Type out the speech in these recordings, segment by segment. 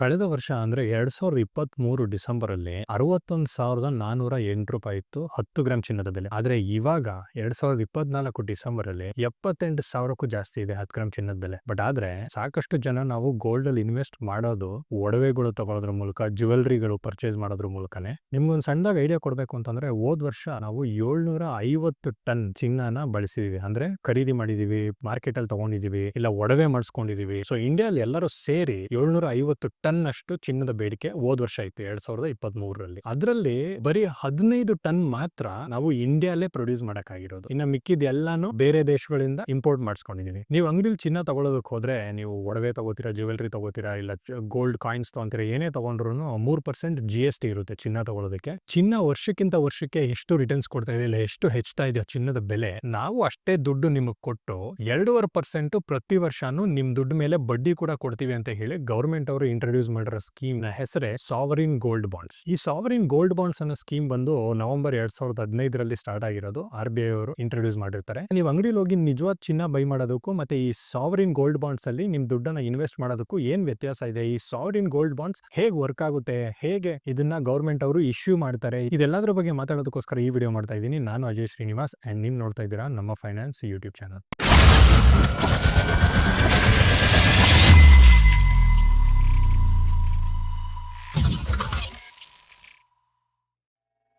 ಕಳೆದ ವರ್ಷ ಅಂದ್ರೆ ಎರಡ್ ಸಾವಿರದ ಇಪ್ಪತ್ತ್ ಮೂರು ಡಿಸೆಂಬರ್ ಅಲ್ಲಿ ಅರವತ್ತೊಂದು ಸಾವಿರದ ನಾನೂರ ಎಂಟು ರೂಪಾಯಿ ಇತ್ತು ಹತ್ತು ಗ್ರಾಮ್ ಚಿನ್ನದ ಬೆಲೆ. ಆದರೆ ಇವಾಗ ಎರಡ್ ಸಾವಿರದ ಇಪ್ಪತ್ನಾಲ್ಕು ಡಿಸೆಂಬರ್ ಅಲ್ಲಿ ಎಪ್ಪತ್ತೆಂಟು ಸಾವಿರಕ್ಕೂ ಜಾಸ್ತಿ ಇದೆ ಹತ್ತು ಗ್ರಾಮ್ ಚಿನ್ನದ ಬೆಲೆ. ಬಟ್ ಆದ್ರೆ ಸಾಕಷ್ಟು ಜನ ನಾವು ಗೋಲ್ಡ್ ಅಲ್ಲಿ ಇನ್ವೆಸ್ಟ್ ಮಾಡೋದು ಒಡವೆಗಳು ತಗೊಳೋದ್ರ ಮೂಲಕ, ಜ್ಯುವೆಲ್ರಿಗಳು ಪರ್ಚೇಸ್ ಮಾಡೋದ್ರ ಮೂಲಕನೇ. ನಿಮ್ಗೊಂದು ಸಣ್ಣದಾಗ ಐಡಿಯಾ ಕೊಡಬೇಕು ಅಂತಂದ್ರೆ ಹೋದ್ ವರ್ಷ ನಾವು ಏಳ್ನೂರ ಐವತ್ತು ಟನ್ ಚಿನ್ನನ ಬಳಸಿದೀವಿ. ಅಂದ್ರೆ ಖರೀದಿ ಮಾಡಿದೀವಿ ಮಾರ್ಕೆಟ್ ಅಲ್ಲಿ ತಗೊಂಡಿದೀವಿ, ಇಲ್ಲ ಒಡವೆ ಮಾಡಿಸ್ಕೊಂಡಿದೀವಿ. ಸೊ ಇಂಡಿಯಾ ಎಲ್ಲರೂ ಸೇರಿ ಏಳ್ನೂರ ಐವತ್ತು ಟನ್ ಅಷ್ಟು ಚಿನ್ನದ ಬೇಡಿಕೆ ಹೋದ್ ವರ್ಷ ಇತ್ತು ಎರಡ್ ಸಾವಿರದ ಇಪ್ಪತ್ತ್ ಮೂರರಲ್ಲಿ ಅದರಲ್ಲಿ ಬರೀ ಹದಿನೈದು ಟನ್ ಮಾತ್ರ ನಾವು ಇಂಡಿಯಾಲೇ ಪ್ರೊಡ್ಯೂಸ್ ಮಾಡಕ್ಕಾಗಿರೋದು. ಇನ್ನ ಮಿಕ್ಕಿದ ಎಲ್ಲಾನು ಬೇರೆ ದೇಶಗಳಿಂದ ಇಂಪೋರ್ಟ್ ಮಾಡಿಸ್ಕೊಂಡಿದೀವಿ. ನೀವು ಅಂಗಡಿಲಿ ಚಿನ್ನ ತಗೊಳ್ಳೋದಕ್ಕೆ ಹೋದ್ರೆ, ನೀವು ಒಡವೆ ತಗೋತೀರಾ, ಜ್ಯುವೆಲ್ರಿ ತಗೋತೀರಾ, ಇಲ್ಲ ಗೋಲ್ಡ್ ಕಾಯಿನ್ಸ್ ತಗೊಂತೀರಾ, ಏನೇ ತಗೊಂಡ್ರು ಮೂರ್ ಪರ್ಸೆಂಟ್ ಜಿ ಎಸ್ ಟಿ ಇರುತ್ತೆ ಚಿನ್ನ ತಗೊಳ್ಳೋದಕ್ಕೆ ಚಿನ್ನ ವರ್ಷಕ್ಕಿಂತ ವರ್ಷಕ್ಕೆ ಎಷ್ಟು ರಿಟರ್ನ್ಸ್ ಕೊಡ್ತಾ ಇದೆ, ಇಲ್ಲ ಎಷ್ಟು ಹೆಚ್ಚುತ್ತಾ ಇದೆಯೋ ಚಿನ್ನದ ಬೆಲೆ, ನಾವು ಅಷ್ಟೇ ದುಡ್ಡು ನಿಮಗೆ ಕೊಟ್ಟು ಎರಡೂವರೆ ಪರ್ಸೆಂಟ್ ಪ್ರತಿ ವರ್ಷನೂ ನಿಮ್ ದುಡ್ಡು ಮೇಲೆ ಬಡ್ಡಿ ಕೂಡ ಕೊಡ್ತೀವಿ ಅಂತ ಹೇಳಿ ಗೌರ್ಮೆಂಟ್ ಅವರು ಇಂಟ್ರೊಡ್ಯೂಸ್ ಮಾಡಿರೋ ಸ್ಕೀಮ್ನ ಹೆಸರೇ ಸಾವರಿನ್ ಗೋಲ್ಡ್ ಬಾಂಡ್ಸ್ ಈ ಸಾವರಿನ್ ಗೋಲ್ಡ್ ಬಾಂಡ್ಸ್ ಅನ್ನೋ ಸ್ಕೀಮ್ ಬಂದು ನವೆಂಬರ್ ಎರಡ್ ಸಾವಿರದ ಹದಿನೈದರಲ್ಲಿ ಸ್ಟಾರ್ಟ್ ಆಗಿರೋದು. ಆರ್ ಬಿ ಐ ಅವರು ಇಂಟ್ರೊಡ್ಯೂಸ್ ಮಾಡಿರ್ತಾರೆ. ನೀವು ಅಂಗಡಿ ಹೋಗಿ ನಿಜವಾದ ಚಿನ್ನ ಬೈ ಮಾಡೋದಕ್ಕೂ ಮತ್ತೆ ಈ ಸಾವರಿನ್ ಗೋಲ್ಡ್ ಬಾಂಡ್ಸ್ ಅಲ್ಲಿ ನಿಮ್ ದುಡ್ಡನ್ನ ಇನ್ವೆಸ್ಟ್ ಮಾಡೋದಕ್ಕೂ ಏನ್ ವ್ಯತ್ಯಾಸ ಇದೆ? ಈ ಸಾವರಿನ್ ಗೋಲ್ಡ್ ಬಾಂಡ್ಸ್ ಹೇಗ್ ವರ್ಕ್ ಆಗುತ್ತೆ? ಹೇಗೆ ಇದನ್ನ ಗೌರ್ಮೆಂಟ್ ಅವರು ಇಶ್ಯೂ ಮಾಡ್ತಾರೆ? ಇದೆಲ್ಲದರ ಬಗ್ಗೆ ಮಾತಾಡೋದಕ್ಕೋಸ್ಕರ ಈ ವಿಡಿಯೋ ಮಾಡ್ತಾ ಇದ್ದೀನಿ. ನಾನು ಅಜಯ್ ಶ್ರೀನಿವಾಸ್ ಅಂಡ್ ನೀವು ನೋಡ್ತಾ ಇದ್ದೀರಾ ನಮ್ಮ finance YouTube channel